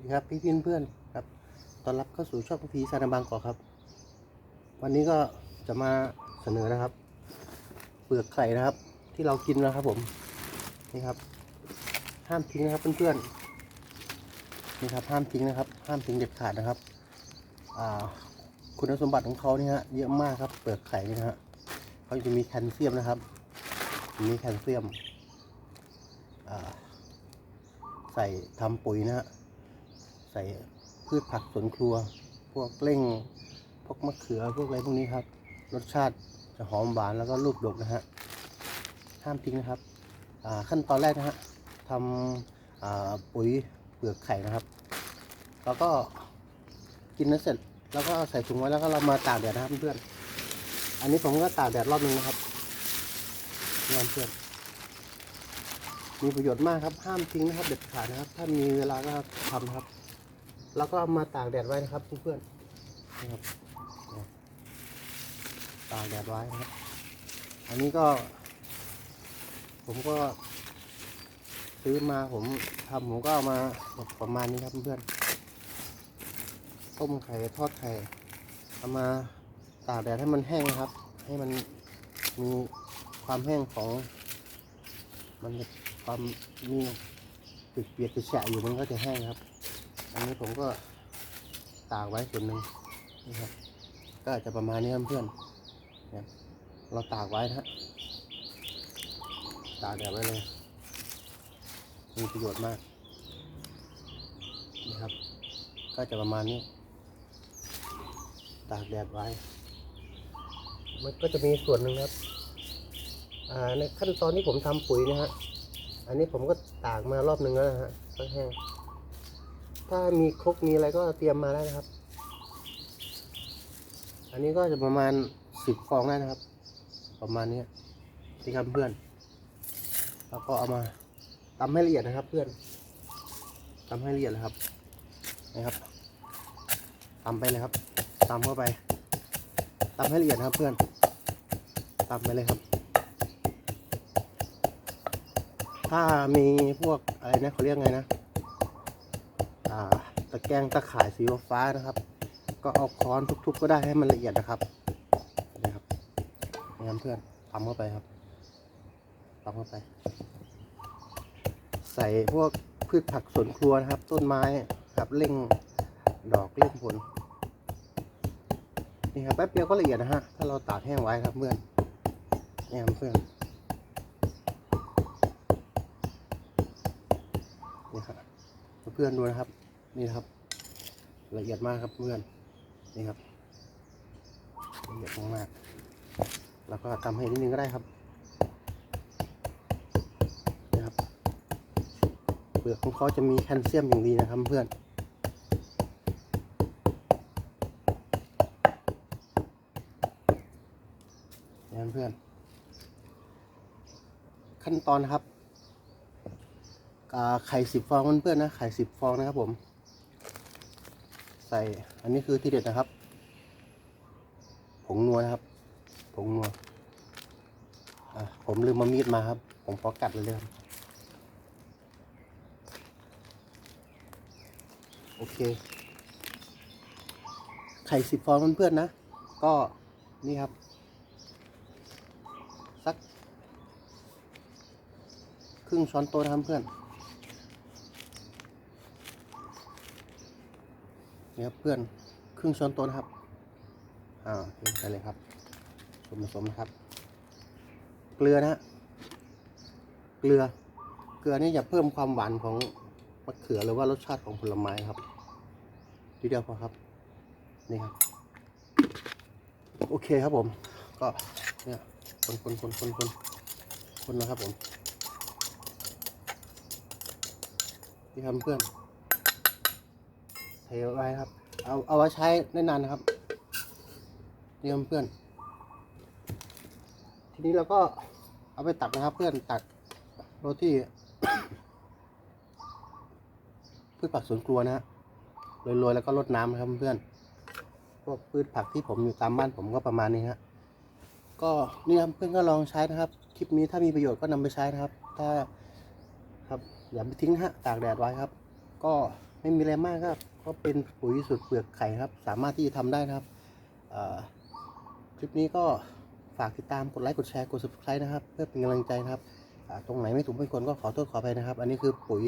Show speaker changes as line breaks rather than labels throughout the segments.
ดีครับพี่พี่เพื่อนๆครับตอนรับเข้าสู่ช่องพีซานาบางกอกครับ วันนี้ก็จะมาเสนอนะครับ เปลือกไข่นะครับ ที่เรากินนะครับผมนี่ครับ ห้ามทิ้งนะครับเพื่อนๆนี่ครับห้ามทิ้งนะครับ ห้ามทิ้งเด็ดขาดนะครับอ่าคุณสมบัติของเขานี่ฮะเยอะมากครับ เปลือกไข่นี่นะฮะเขาจะมีแคลเซียมนะครับ มีแคลเซียมใส่ทำปุ๋ยนะฮะ ใส่พืชผักสวนครัว พวกเร่ง พวกมะเขือพวกอะไรพวกนี้ครับ รสชาติจะหอมหวานแล้วก็ลูกดกนะฮะห้ามทิ้งนะครับขั้นตอนแรกนะฮะทำปุ๋ยเปลือกไข่นะครับ แล้วก็กินนั้นเสร็จแล้วก็ใส่ถุงไว้แล้วก็เรามาตากแดดนะครับเพื่อนอันนี้ผมก็ตากแดดรอบนึงนะครับเพื่อนมีประโยชน์มากครับ ห้ามทิ้งนะครับ เด็ดขาดนะครับ ถ้ามีเวลาก็ทำครับ แล้วก็เอามาตากแดดไว้นะครับเพื่อนๆนะครับตากแดดไว้นะครับอันนี้ก็ ผมก็ ซื้อมาผมทำผมก็เอามาประมาณนี้ครับเพื่อนๆต้มไข่ทอดไข่เอามาตากแดดให้มันแห้งนะครับ ให้มันมีความแห้งของ มันความมีเปียกๆแฉะอยู่มันก็จะแห้งครับ อันนี้ผมก็ตากไว้ส่วนหนึ่งนี่ครับก็อาจจะประมาณนี้ครับเพื่อนเนี่ยเราตากไว้นะฮะตากแดดไว้เลย มีประโยชน์มากนี่ครับ ก็จะประมาณนี้ ตากแดดไว้ มันก็จะมีส่วนหนึ่งครับอ่าในขั้นตอนที่ผมทำปุ๋ยนะฮะ อันนี้ผมก็ตากมารอบหนึ่งแล้วนะฮะก็แห้ง ถ้ามีครกมีอะไรก็เตรียมมาได้นะครับ อันนี้ก็จะประมาณสิบฟองได้นะครับ ประมาณนี้ที่ครับเพื่อน แล้วก็เอามาตำให้ละเอียดนะครับ เพื่อนตำให้ละเอียดเลยครับนะครับตำไปเลยครับตำเข้าไปตำให้ละเอียดนะครับเพื่อนตำไปเลยครับ ถ้ามีพวกอะไรนะเขาเรียกไงนะ ตะแกรงตะข่ายสีฟ้านะครับ ก็เอาค้อนทุบๆก็ได้ให้มันละเอียดนะครับนะครับนี่ครับเพื่อนทำเข้าไปครับทำเข้าไป ใส่พวกพืชผักสวนครัวนะครับ ต้นไม้ครับเร่งดอกเร่งผลนี่ครับแป๊บเดียวก็ละเอียดนะฮะถ้าเราตากแห้งไว้ครับเพื่อนนี่ครับเพื่อนนี่ครับเพื่อนดูนะครับ นี่นะครับ ละเอียดมากครับเพื่อนนี่ครับละเอียดมากๆแล้วก็ทำให้นิดนึงก็ได้ครับนี่ครับเปลือกของเขาจะมีแคลเซียมอย่างดีนะครับเพื่อนนี่เพื่อน ขั้นตอนนะครับไข่สิบฟองเพื่อนๆนะไข่สิบฟองนะครับผม ใส่ อันนี้คือที่เด็ดนะครับ ผงนัวนะครับ ผงนัวผมลืมมามีดมาครับ ผมขอกัดเลยเลยครับโอเค ไข่สิบฟองเพื่อนๆนะ ก็นี่ครับ สัก ครึ่งช้อนโต๊ะนะครับเพื่อน นี่ครับเพื่อนครึ่งช้อนโต๊ะนะครับอ่าเทไปเลยครับส่วนผสมนะครับ เกลือนะฮะเกลือเกลือนี่จะเพิ่มความหวานของมะเขือหรือว่ารสชาติของผลไม้ครับทีเดียวพอครับนี่ครับโอเคครับผม ก็เนี่ยคนคนคนคนคนคนนะครับผมที่ทำเพื่อน เทไว้ครับ เอาเอาไว้ใช้ได้นานนะครับเตรียมเพื่อน ทีนี้เราก็เอาไปตักนะครับ เพื่อนตักโรยที่พืชผักสวนครัวนะฮะโรยๆแล้วก็รดน้ำนะครับเพื่อนพวกพืชผักที่ผมอยู่ตามบ้านผมก็ประมาณนี้ฮะก็นี่ครับเพื่อนก็ลองใช้นะครับ คลิปนี้ถ้ามีประโยชน์ก็นำไปใช้นะครับ ถ้าครับอย่าไปทิ้งฮะตากแดดไว้ครับ ก็ ไม่มีอะไรมากครับก็เป็นปุ๋ยสูตรเปลือกไข่ครับ สามารถที่จะทำได้นะครับคลิปนี้ก็ฝากติดตามกดไลค์กดแชร์กด subscribe นะครับ เพื่อเป็นกำลังใจนะครับตรงไหนไม่ถูกไม่ควรก็ขอโทษขออภัยนะครับ อันนี้คือปุ๋ย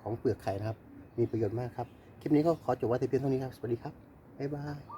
ของเปลือกไข่นะครับ มีประโยชน์มากครับ คลิปนี้ก็ขอจบไว้แต่เพียงเท่านี้ครับ สวัสดีครับ บ๊ายบาย